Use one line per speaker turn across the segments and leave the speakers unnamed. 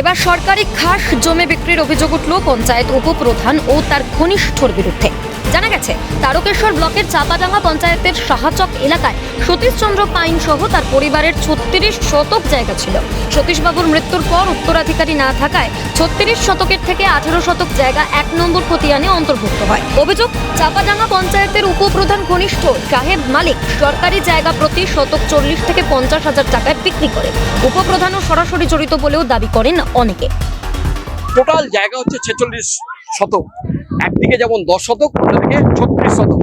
এবার সরকারি খাস জমি বিক্রির অভিযোগ উঠল পঞ্চায়েত উপপ্রধান ও তার ঘনিষ্ঠর বিরুদ্ধে। জানা গেছে, তারকেশ্বর ব্লকের চাপাডাঙ্গা পঞ্চায়েতের সাহাচক এলাকায় সতীশচন্দ্র পাইন সহ তার পরিবারের ছত্রিশ শতক জায়গা ছিল। সতীশবাবুর মৃত্যুর পর উত্তরাধিকারী না থাকায় ছত্রিশ শতকের থেকে আঠেরো শতক জায়গা এক নম্বর খতিয়ানে অন্তর্ভুক্ত হয়। অভিযোগ, চাপাডাঙ্গা পঞ্চায়েতের উপপ্রধান ঘনিষ্ঠ সাহেব মালিক সরকারি জায়গা প্রতি শতক চল্লিশ থেকে পঞ্চাশ হাজার টাকায় বিক্রি করে। উপপ্রধানও সরাসরি জড়িত বলেও দাবি করেন অনেকে।
টোটাল জায়গা হচ্ছে ছেচল্লিশ শতক। একদিকে যেমন দশ শতক, অন্যদিকে ছত্রিশ শতক।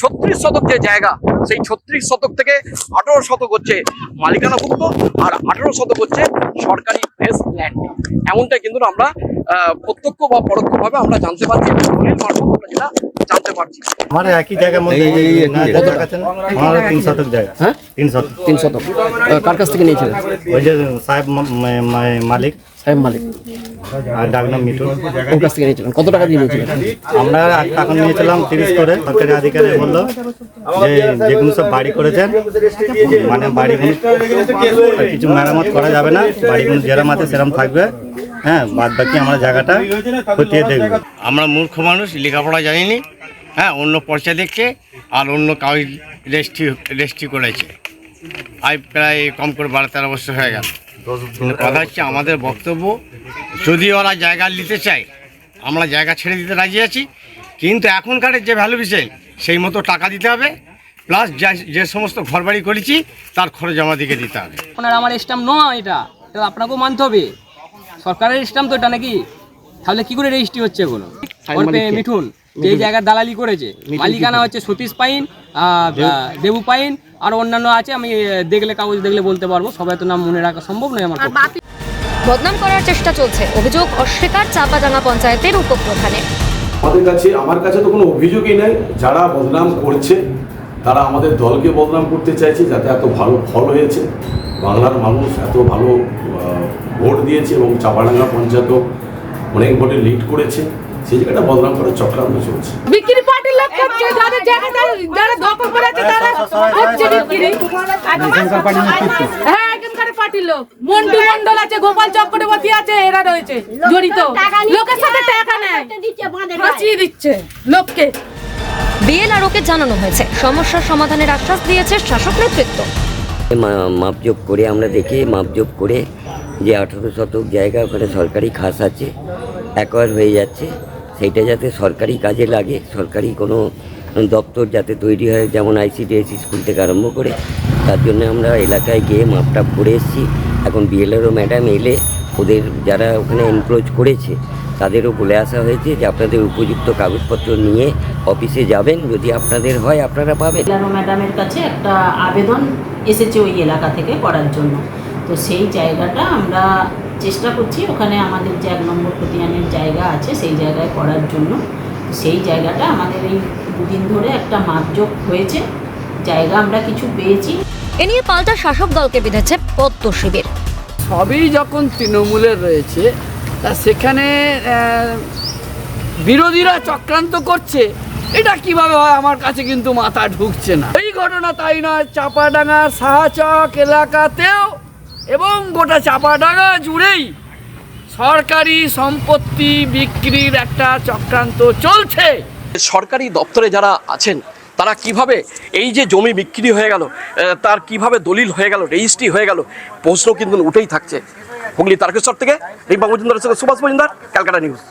ছত্রিশ শতক যে জায়গা, সেই ছত্রিশ শতক থেকে আঠেরো শতক হচ্ছে মালিকানাভুক্ত আর আঠেরো শতক হচ্ছে সরকারি ফ্রেশ ল্যান্ড এমনটাই কিন্তু আমরা প্রত্যক্ষ বা পরোক্ষভাবে আমরা জানতে পারছি এবং মারফত আমরা যেটা জানতে পারছি।
আমার একই জায়গার মধ্যে
এই- এই- এই-
না,
কি-
কত টাকা আছে না? আমার তিন শতক জায়গা
হ্যাঁ?
তিন শতক।
তিন শতক। কার কাছ থেকে নিয়েছিলেন?
ওই যে সাহেব মা- মা- মা- মালিক।
সাহেব মালিক।
আর ডাকনাম মিঠু
ওর কাছ থেকে নিয়েছিলেন? কত টাকা দিয়ে নিয়েছিলেন?
আমরা এখন নিয়েছিলাম তিরিশ করে। সরকারি আধিকারিক বলল যে যেগুলো সব বাড়ি করেছেন মানে বাড়িগুলো কিছু মেরামত করা যাবে না বাড়িগুলো যেরম আছে সেরম থাকবে। হ্যাঁ বাদ বাকি আমরা জায়গাটা খতিয়ে দেখব।
আমরা মূর্খ মানুষ লেখাপড়া জানিনি হ্যাঁ অন্য পর্চা দেখছে আর অন্য কাউই রেজিস্ট্রি রেজিস্ট্রি করেছে। আজ প্রায় কম করে বারো তেরো বছর হয়ে গেল। কথা হচ্ছে আমাদের বক্তব্য যদি ওরা জায়গা নিতে চায় আমরা জায়গা ছেড়ে দিতে রাজি আছি কিন্তু এখনকার যে ভ্যালু বিষয় সেই মতো টাকা দিতে হবে প্লাস যে সমস্ত ঘরবাড়ি করেছি তার খরচ জমা দিকে দিতে হবে।
আপনার আমার স্ট্যাম্প নয় এটা এটা আপনাকেও মানতে হবে। সরকারের স্ট্যাম্প তো এটা নাকি? তাহলে কি করে রেজিস্ট্রি হচ্ছে এগুলো মিঠুন। যে জায়গার দালালি করেছে। মালিকানা হচ্ছে সতীশ পাইন দেবু। পাইন আর অন্যান্য আছে আমি দেখলে কাগজ দেখলে বলতে পারব। সবাই তো নাম মনে রাখা সম্ভব নয় আমার
বদনাম করার চেষ্টা চলছে। অভিযোগ অস্বীকার চাপাডাঙ্গা পঞ্চায়েতের উপপ্রধানের।
আমাদের কাছে আমার কাছে তো কোনো অভিযোগই নেই। যারা বদনাম করছে তারা আমাদের দলকে বদনাম করতে চাইছে যাতে এত ভালো ফল হয়েছে। বাংলার মানুষ এত ভালো ভোট দিয়েছে এবং চাপাডাঙ্গা পঞ্চায়েতও অনেক ভোটে লিড করেছে। সেই জায়গাটা বদনাম করার চক্রান্ত চলছে।
বিক্রি পার্টির লোক করছে যাদের জায়গাটা যারা দখল করেছে তারা হচ্ছে বিক্রি। হ্যাঁ এখানকার পার্টির লোক। মন্টু মন্ডল আছে গোপাল চক্রবর্তী আছে এরা রয়েছে জড়িত। লোকের সাথে টাকা নেয়। ফাঁসিয়ে দিচ্ছে লোককে।
বিএলআরওকে জানানো হয়েছে। সমস্যার সমাধানের আশ্বাস দিয়েছে শাসক নেতৃত্ব।
মা- মাপজোপ করে আমরা দেখে মাপজোপ করে যে আঠেরো শতক জায়গা ওখানে সরকারি খাস আছে অ্যাকোয়ার হয়ে যাচ্ছে। সেইটা যাতে সরকারি কাজে লাগে, সরকারি কোনো দপ্তর যাতে তৈরি হয়, যেমন আইসিডিএস স্কুল থেকে আরম্ভ করে, তার জন্য আমরা এলাকায় গিয়ে মাপটাপ করে এসেছি। এখন বিএলআরও ম্যাডাম এলে ওদের যারা ওখানে এনক্রোচ করেছে, তাদেরও বলে আসা হয়েছে যে আপনাদের উপযুক্ত কাগজপত্র নিয়ে অফিসে যাবেন, যদি আপনাদের হয় আপনারা পাবেন।
ম্যাডামের কাছে একটা আবেদন এসেছে ওই এলাকা থেকে করার জন্য। তো সেই জায়গাটা আমরা চেষ্টা করছি। ওখানে আমাদের যে এক নম্বর খতিয়ানের জায়গা আছে সেই জায়গায় করার জন্য। সেই জায়গাটা আমাদের এই দুদিন ধরে একটা মাপযোগ হয়েছে। জায়গা আমরা কিছু পেয়েছি।
এ নিয়ে পাল্টা শাসক দলকে বিঁধেছে পদ্ম শিবির।
সবই যখন তৃণমূলের রয়েছে তা সেখানে বিরোধীরা চক্রান্ত করছে। এটা কীভাবে হয় আমার কাছে কিন্তু মাথা ঢুকছে না। এই ঘটনা তাই নয় চাপাডাঙ্গার সাহাচক এলাকাতেও এবং গোটা চাপাডাঙ্গা জুড়েই সরকারি সম্পত্তি বিক্রির একটা চক্রান্ত চলছে।
সরকারি দপ্তরে যারা আছেন, তারা কীভাবে এই যে জমি বিক্রি হয়ে গেল তার কীভাবে দলিল হয়ে গেল, রেজিস্ট্রি হয়ে গেল, প্রশ্ন কিন্তু উঠেই থাকছে। হুগলি তারকেশ্বর থেকে রিম্পা মজুমদারের সুভাষ মজুমদার, ক্যালকাটা নিউজ।